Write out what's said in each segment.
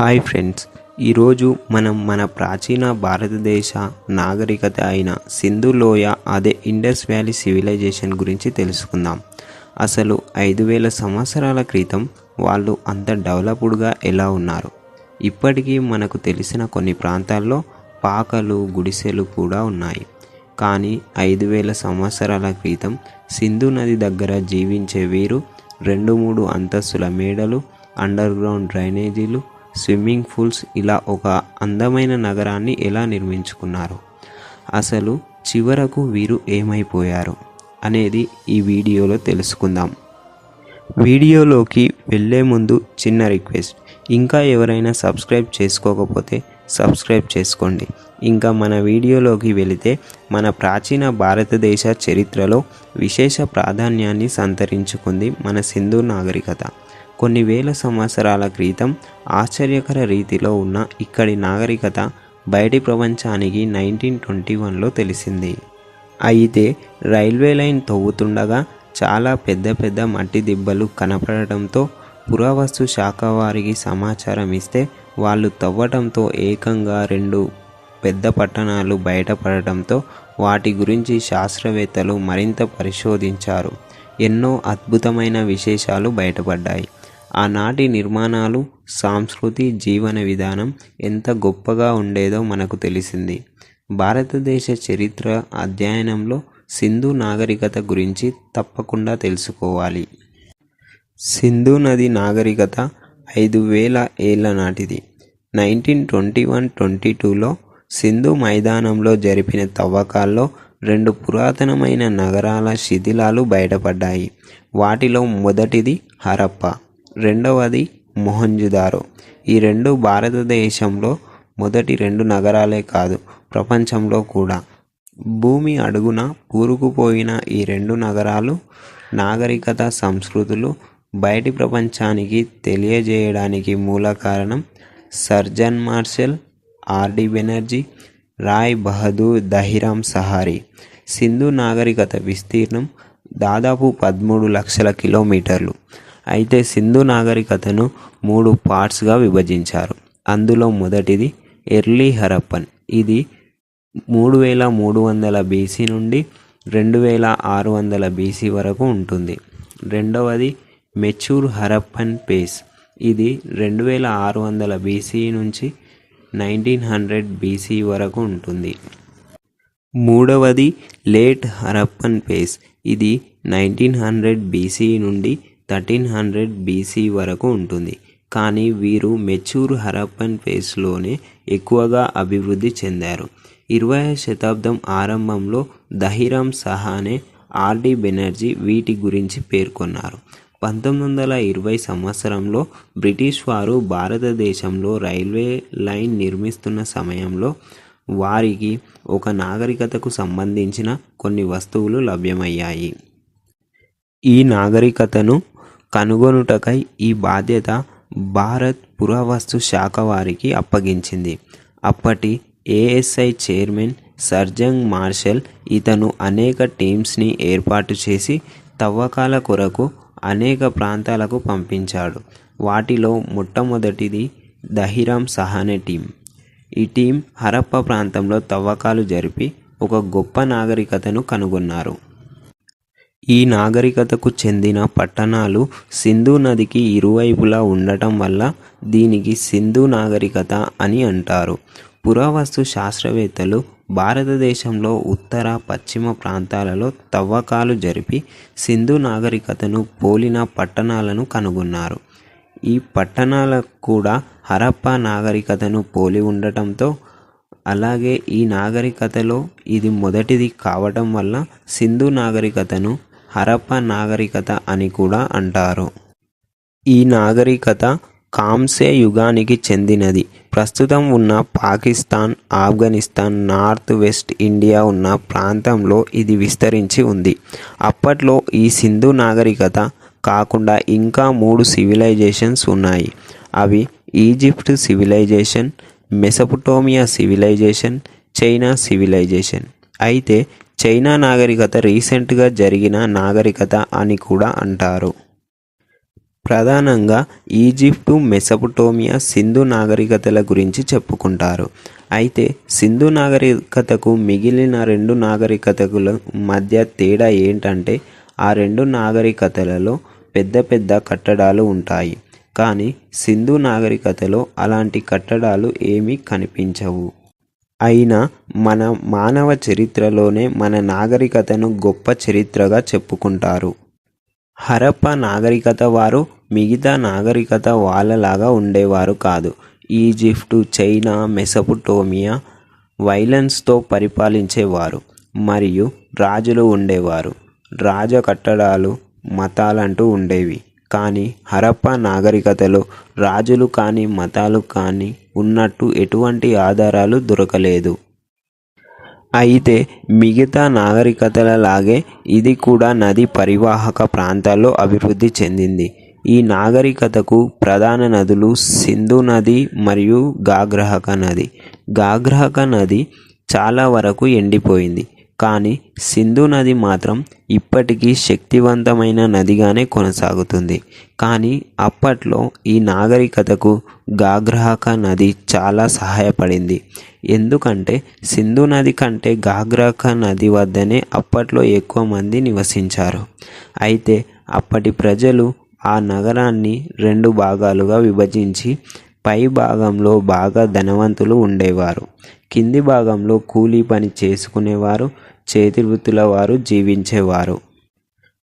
Hi friends. ఈరోజు మనం మన ప్రాచీన భారతదేశ నాగరికత అయిన సింధు లోయ అదే ఇండస్ వ్యాలీ సివిలైజేషన్ గురించి తెలుసుకుందాం. అసలు ఐదు వేల సంవత్సరాల క్రితం వాళ్ళు అంత డెవలప్డ్గా ఎలా ఉన్నారు? ఇప్పటికీ మనకు తెలిసిన కొన్ని ప్రాంతాల్లో పాకలు గుడిసెలు కూడా ఉన్నాయి. కానీ ఐదు వేల సంవత్సరాల క్రితం సింధు నది దగ్గర జీవించే వీరు రెండు మూడు అంతస్తుల మేడలు అండర్ గ్రౌండ్ డ్రైనేజీలు స్విమ్మింగ్ పూల్స్ ఇలా ఒక అందమైన నగరాన్ని ఎలా నిర్మించుకున్నారు? అసలు చివరకు వీరు ఏమైపోయారు? అనేది ఈ వీడియోలో తెలుసుకుందాం. వీడియోలోకి వెళ్ళే ముందు చిన్న రిక్వెస్ట్. ఇంకా ఎవరైనా సబ్స్క్రైబ్ చేసుకోకపోతే సబ్స్క్రైబ్ చేసుకోండి. ఇంకా మన వీడియోలోకి వెళితే మన ప్రాచీన భారతదేశ చరిత్రలో విశేష ప్రాధాన్యాన్ని సంతరించుకుంది మన సింధు నాగరికత. కొన్ని వేల సంవత్సరాల క్రితం ఆశ్చర్యకర రీతిలో ఉన్న ఇక్కడి నాగరికత బయటి ప్రపంచానికి నైన్టీన్ ట్వంటీ వన్లో తెలిసింది. అయితే రైల్వే లైన్ తవ్వుతుండగా చాలా పెద్ద పెద్ద మట్టి దిబ్బలు కనపడటంతో పురావస్తు శాఖ వారికి సమాచారం ఇస్తే వాళ్ళు తవ్వటంతో ఏకంగా రెండు పెద్ద పట్టణాలు బయటపడటంతో వాటి గురించి శాస్త్రవేత్తలు మరింత పరిశోధించారు. ఎన్నో అద్భుతమైన విశేషాలు బయటపడ్డాయి. ఆనాటి నిర్మాణాలు సాంస్కృతి జీవన విధానం ఎంత గొప్పగా ఉండేదో మనకు తెలిసింది. భారతదేశ చరిత్ర అధ్యయనంలో సింధు నాగరికత గురించి తప్పకుండా తెలుసుకోవాలి. సింధు నది నాగరికత ఐదు వేల ఏళ్ళ నాటిది. నైన్టీన్ ట్వంటీ వన్ ట్వంటీ టూలో సింధు మైదానంలో జరిపిన తవ్వకాల్లో రెండు పురాతనమైన నగరాల శిథిలాలు బయటపడ్డాయి. వాటిలో మొదటిది హరప్ప. రెండవది మొహంజుదారో. ఈ రెండు భారతదేశంలో మొదటి రెండు నగరాలే కాదు ప్రపంచంలో కూడా. భూమి అడుగున కూరుకుపోయిన ఈ రెండు నగరాలు నాగరికత సంస్కృతులు బయటి ప్రపంచానికి తెలియజేయడానికి మూల కారణం Sir John Marshall RD Banerjee Rai Bahadur Dayaram Sahni. Sindhu నాగరికత విస్తీర్ణం దాదాపు పదమూడు లక్షల కిలోమీటర్లు. అయితే సింధు నాగరికతను మూడు పార్ట్స్గా విభజించారు. అందులో మొదటిది ఎర్లీ హరప్పన్. ఇది మూడు వేల మూడు వందల బీసీ నుండి రెండు వేల ఆరు వందల బీసీ వరకు ఉంటుంది. రెండవది మెచ్యూర్ హరప్పన్ పేస్. ఇది రెండు వేల ఆరు వందల బీసీ నుంచి నైన్టీన్ హండ్రెడ్ బీసీ వరకు ఉంటుంది. మూడవది లేట్ హరప్పన్ పేస్. ఇది నైన్టీన్ హండ్రెడ్ బీసీ నుండి థర్టీన్ హండ్రెడ్ బీసీ వరకు ఉంటుంది. కానీ వీరు మెచ్యూర్ హరప్పన్ ఫేస్లోనే ఎక్కువగా అభివృద్ధి చెందారు. ఇరవై శతాబ్దం ఆరంభంలో దహిరామ్ సహానే ఆర్డి బెనర్జీ వీటి గురించి పేర్కొన్నారు. పంతొమ్మిది వందల ఇరవై సంవత్సరంలో బ్రిటిష్ వారు భారతదేశంలో రైల్వే లైన్ నిర్మిస్తున్న సమయంలో వారికి ఒక నాగరికతకు సంబంధించిన కొన్ని వస్తువులు లభ్యమయ్యాయి. ఈ నాగరికతను కనుగొనుటకై ఈ బాధ్యత భారత్ పురావస్తు శాఖ వారికి అప్పగించింది. అప్పటి ఏఎస్ఐ చైర్మన్ సర్జంగ్ మార్షల్ ఇతను అనేక టీమ్స్ని ఏర్పాటు చేసి తవ్వకాల కొరకు అనేక ప్రాంతాలకు పంపించాడు. వాటిలో మొట్టమొదటిది దహిరామ్ సహానే టీం. ఈ టీం హరప్ప ప్రాంతంలో తవ్వకాలు జరిపి ఒక గొప్ప నాగరికతను కనుగొన్నారు. ఈ నాగరికతకు చెందిన పట్టణాలు సింధు నదికి ఇరువైపులా ఉండటం వల్ల దీనికి సింధు నాగరికత అని అంటారు. పురావస్తు శాస్త్రవేత్తలు భారతదేశంలో ఉత్తర పశ్చిమ ప్రాంతాలలో తవ్వకాలు జరిపి సింధు నాగరికతను పోలిన పట్టణాలను కనుగొన్నారు. ఈ పట్టణాలకు కూడా హరప్ప నాగరికతను పోలి ఉండటంతో అలాగే ఈ నాగరికతలో ఇది మొదటిది కావటం వల్ల సింధు నాగరికతను హరప్ప నాగరికత అని కూడా అంటారు. ఈ నాగరికత కాంసే యుగానికి చెందినది. ప్రస్తుతం ఉన్న Pakistan Afghanistan north west India ఉన్న ప్రాంతంలో ఇది విస్తరించి ఉంది. అప్పట్లో ఈ సింధు నాగరికత కాకుండా ఇంకా మూడు సివిలైజేషన్స్ ఉన్నాయి. అవి Egypt civilization Mesopotamia civilization China civilization. అయితే చైనా నాగరికత రీసెంట్గా జరిగిన నాగరికత అని కూడా అంటారు. ప్రధానంగా ఈజిప్టు మెసపటోమియా సింధు నాగరికతల గురించి చెప్పుకుంటారు. అయితే సింధు నాగరికతకు మిగిలిన రెండు నాగరికతల మధ్య తేడా ఏంటంటే ఆ రెండు నాగరికతలలో పెద్ద పెద్ద కట్టడాలు ఉంటాయి. కానీ సింధు నాగరికతలో అలాంటి కట్టడాలు ఏమీ కనిపించవు. అయినా మన మానవ చరిత్రలోనే మన నాగరికతను గొప్ప చరిత్రగా చెప్పుకుంటారు. హరప్ప నాగరికత వారు మిగతా నాగరికత వాళ్ళలాగా ఉండేవారు కాదు. ఈజిప్టు చైనా మెసపుటోమియా వైలెన్స్తో పరిపాలించేవారు మరియు రాజులు ఉండేవారు. రాజ కట్టడాలు మతాలంటూ ఉండేవి. కానీ హరప్ప నాగరికతలో రాజులు కానీ మతాలు కానీ ఉన్నట్టు ఎటువంటి ఆధారాలు దొరకలేదు. అయితే మిగతా నాగరికతలలాగే ఇది కూడా నది పరివాహక ప్రాంతాల్లో అభివృద్ధి చెందింది. ఈ నాగరికతకు ప్రధాన నదులు సింధు నది మరియు గాగ్రహక నది. గాగ్రహక నది చాలా వరకు ఎండిపోయింది. కానీ సింధు నది మాత్రం ఇప్పటికీ శక్తివంతమైన నదిగానే కొనసాగుతుంది. కానీ అప్పట్లో ఈ నాగరికతకు గాగ్రహక నది చాలా సహాయపడింది. ఎందుకంటే సింధు నది కంటే గాగ్రహక నది వద్దనే అప్పట్లో ఎక్కువ మంది నివసించారు. అయితే అప్పటి ప్రజలు ఆ నగరాన్ని రెండు భాగాలుగా విభజించి పై భాగంలో బాగా ధనవంతులు ఉండేవారు. కింది భాగంలో కూలీ పని చేసుకునేవారు. చేతి వృత్తుల వారు జీవించేవారు.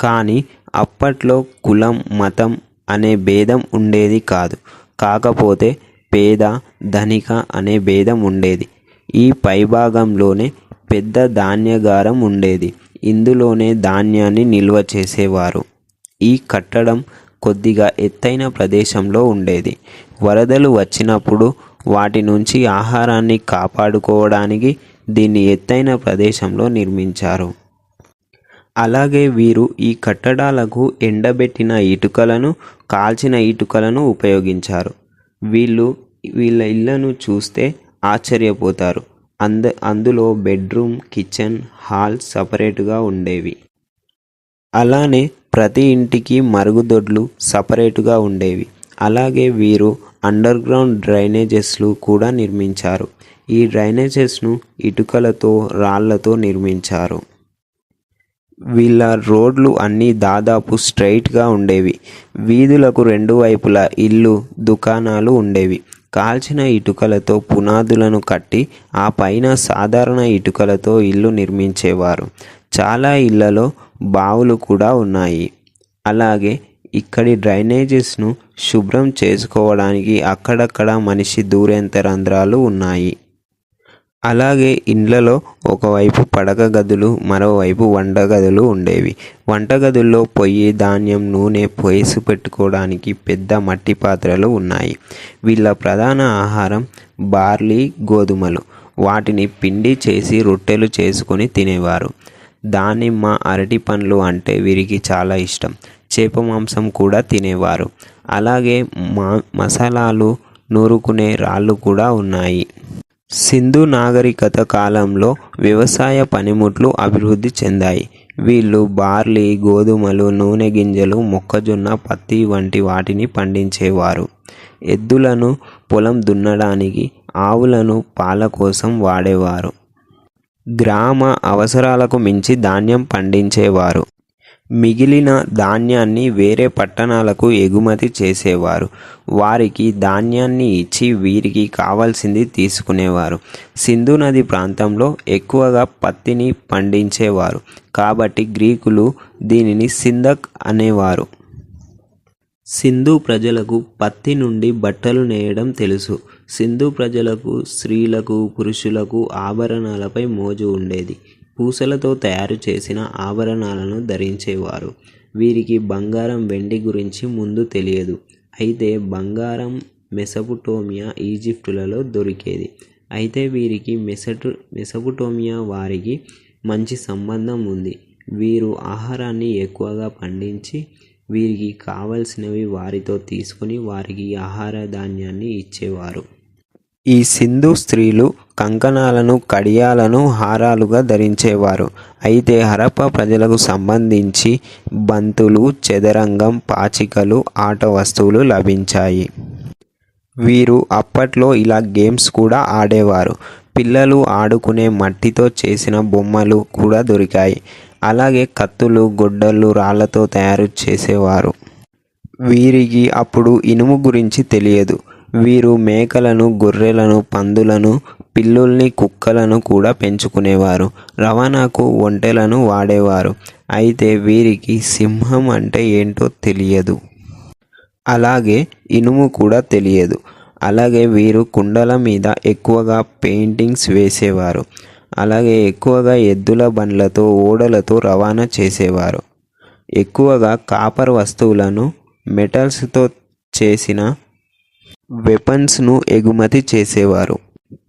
కానీ అప్పట్లో కులం మతం అనే భేదం ఉండేది కాదు. కాకపోతే పేద ధనిక అనే భేదం ఉండేది. ఈ పైభాగంలోనే పెద్ద ధాన్యగారం ఉండేది. ఇందులోనే ధాన్యాన్ని నిల్వ చేసేవారు. ఈ కట్టడం కొద్దిగా ఎత్తైన ప్రదేశంలో ఉండేది. వరదలు వచ్చినప్పుడు వాటి నుంచి ఆహారాన్ని కాపాడుకోవడానికి దీన్ని ఎత్తైన ప్రదేశంలో నిర్మించారు. అలాగే వీరు ఈ కట్టడాలకు ఎండబెట్టిన ఇటుకలను కాల్చిన ఇటుకలను ఉపయోగించారు. వీళ్ళు వీళ్ళ ఇళ్ళను చూస్తే ఆశ్చర్యపోతారు. అంద అందులో బెడ్రూమ్ కిచెన్ హాల్ సపరేట్గా ఉండేవి. అలానే ప్రతి ఇంటికి మరుగుదొడ్లు సపరేటుగా ఉండేవి. అలాగే వీరు అండర్ గ్రౌండ్ డ్రైనేజెస్లు కూడా నిర్మించారు. ఈ డ్రైనేజెస్ను ఇటుకలతో రాళ్ళతో నిర్మించారు. వీళ్ళ రోడ్లు అన్నీ దాదాపు స్ట్రైట్గా ఉండేవి. వీధులకు రెండు వైపులా ఇల్లు దుకాణాలు ఉండేవి. కాల్చిన ఇటుకలతో పునాదులను కట్టి ఆ పైన సాధారణ ఇటుకలతో ఇల్లు నిర్మించేవారు. చాలా ఇళ్ళలో బావులు కూడా ఉన్నాయి. అలాగే ఇక్కడి డ్రైనేజెస్ను శుభ్రం చేసుకోవడానికి అక్కడక్కడ మనిషి దూరేంత రంధ్రాలు ఉన్నాయి. అలాగే ఇండ్లలో ఒకవైపు పడక గదులు మరోవైపు వంటగదులు ఉండేవి. వంటగదుల్లో పొయ్యి ధాన్యం నూనె పోసి పెట్టుకోవడానికి పెద్ద మట్టి పాత్రలు ఉన్నాయి. వీళ్ళ ప్రధాన ఆహారం బార్లీ గోధుమలు. వాటిని పిండి చేసి రొట్టెలు చేసుకొని తినేవారు. దానిమ్మ అరటి పండ్లు అంటే వీరికి చాలా ఇష్టం. చేప మాంసం కూడా తినేవారు. అలాగే మా మసాలాలు నూరుకునే రాళ్ళు కూడా ఉన్నాయి. సింధు నాగరికత కాలంలో వ్యవసాయ పనిముట్లు అభివృద్ధి చెందాయి. వీళ్ళు బార్లీ గోధుమలు నూనె గింజలు మొక్కజొన్న పత్తి వంటి వాటిని పండించేవారు. ఎద్దులను పొలం దున్నడానికి ఆవులను పాల కోసం వాడేవారు. గ్రామ అవసరాలకు మించి ధాన్యం పండించేవారు. మిగిలిన ధాన్యాన్ని వేరే పట్టణాలకు ఎగుమతి చేసేవారు. వారికి ధాన్యాన్ని ఇచ్చి వీరికి కావాల్సింది తీసుకునేవారు. సింధు నది ప్రాంతంలో ఎక్కువగా పత్తిని పండించేవారు. కాబట్టి గ్రీకులు దీనిని సిందక్ అనేవారు. సింధు ప్రజలకు పత్తి నుండి బట్టలు నేయడం తెలుసు. సింధు ప్రజలకు స్త్రీలకు పురుషులకు ఆభరణాలపై మోజు ఉండేది. పూసలతో తయారు చేసిన ఆభరణాలను ధరించేవారు. వీరికి బంగారం వెండి గురించి ముందు తెలియదు. అయితే బంగారం మెసపుటోమియా ఈజిప్టులలో దొరికేది. అయితే వీరికి మెసటు మెసపుటోమియా వారికి మంచి సంబంధం ఉంది. వీరు ఆహారాన్ని ఎక్కువగా పండించి వీరికి కావలసినవి వారితో తీసుకొని వారికి ఆహార ధాన్యాన్ని ఇచ్చేవారు. ఈ సింధు స్త్రీలు కంకణాలను కడియాలను హారాలుగా ధరించేవారు. అయితే హరప్ప ప్రజలకు సంబంధించి బంతులు చదరంగం పాచికలు ఆట వస్తువులు లభించాయి. వీరు అప్పట్లో ఇలా గేమ్స్ కూడా ఆడేవారు. పిల్లలు ఆడుకునే మట్టితో చేసిన బొమ్మలు కూడా దొరికాయి. అలాగే కత్తులు గొడ్డళ్ళు రాళ్ళతో తయారు చేసేవారు. వీరికి అప్పుడు ఇనుము గురించి తెలియదు. వీరు మేకలను గొర్రెలను పందులను పిల్లుల్ని కుక్కలను కూడా పెంచుకునేవారు. రవాణాకు ఒంటెలను వాడేవారు. అయితే వీరికి సింహం అంటే ఏంటో తెలియదు. అలాగే ఇనుము కూడా తెలియదు. అలాగే వీరు కుండల మీద ఎక్కువగా పెయింటింగ్స్ వేసేవారు. అలాగే ఎక్కువగా ఎద్దుల బండ్లతో ఓడలతో రవాణా చేసేవారు. ఎక్కువగా కాపర్ వస్తువులను మెటల్స్తో చేసిన వెపన్స్ను ఎగుమతి చేసేవారు.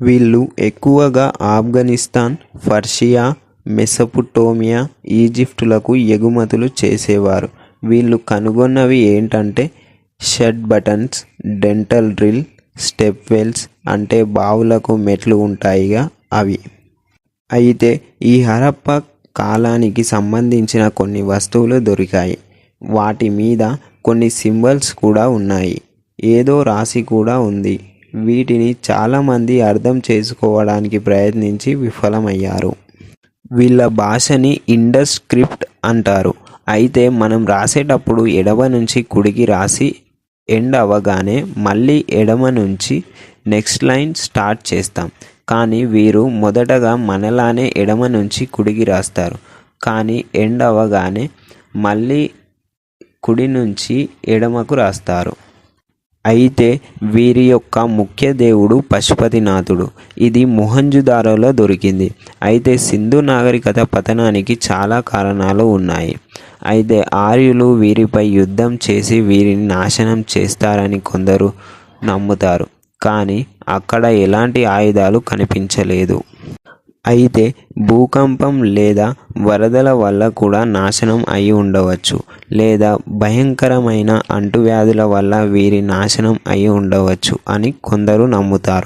వీళ్ళు ఎక్కువగా ఆఫ్ఘనిస్తాన్ పర్షియా మెసపుటోమియా ఈజిప్టులకు ఎగుమతులు చేసేవారు. వీళ్ళు కనుగొన్నవి ఏంటంటే షడ్ buttons dental drill step wells అంటే బావులకు మెట్లు ఉంటాయిగా అవి. అయితే ఈ హరప్ప కాలానికి సంబంధించిన కొన్ని వస్తువులు దొరికాయి. వాటి మీద కొన్ని సింబల్స్ కూడా ఉన్నాయి. ఏదో రాసి కూడా ఉంది. వీటిని చాలామంది అర్థం చేసుకోవడానికి ప్రయత్నించి విఫలమయ్యారు. వీళ్ళ భాషని ఇండస్ స్క్రిప్ట్ అంటారు. అయితే మనం రాసేటప్పుడు ఎడమ నుంచి కుడికి రాసి ఎండ్ అవ్వగానే మళ్ళీ ఎడమ నుంచి నెక్స్ట్ లైన్ స్టార్ట్ చేస్తాం. కానీ వీరు మొదటగా మనలానే ఎడమ నుంచి కుడికి రాస్తారు. కానీ ఎండ్ అవ్వగానే మళ్ళీ కుడి నుంచి ఎడమకు రాస్తారు. అయితే వీరి యొక్క ముఖ్య దేవుడు పశుపతినాథుడు. ఇది మొహంజుదారోలో దొరికింది. అయితే సింధు నాగరికత పతనానికి చాలా కారణాలు ఉన్నాయి. అయితే ఆర్యులు వీరిపై యుద్ధం చేసి వీరిని నాశనం చేస్తారని కొందరు నమ్ముతారు. కానీ అక్కడ ఎలాంటి ఆయుధాలు కనిపించలేదు. అయితే భూకంపం లేదా వరదల వల్ల కూడా నాశనం అయి ఉండవచ్చు లేదా భయంకరమైన అంటువ్యాధుల వల్ల వీరి నాశనం అయి ఉండవచ్చు అని కొందరు నమ్ముతారు.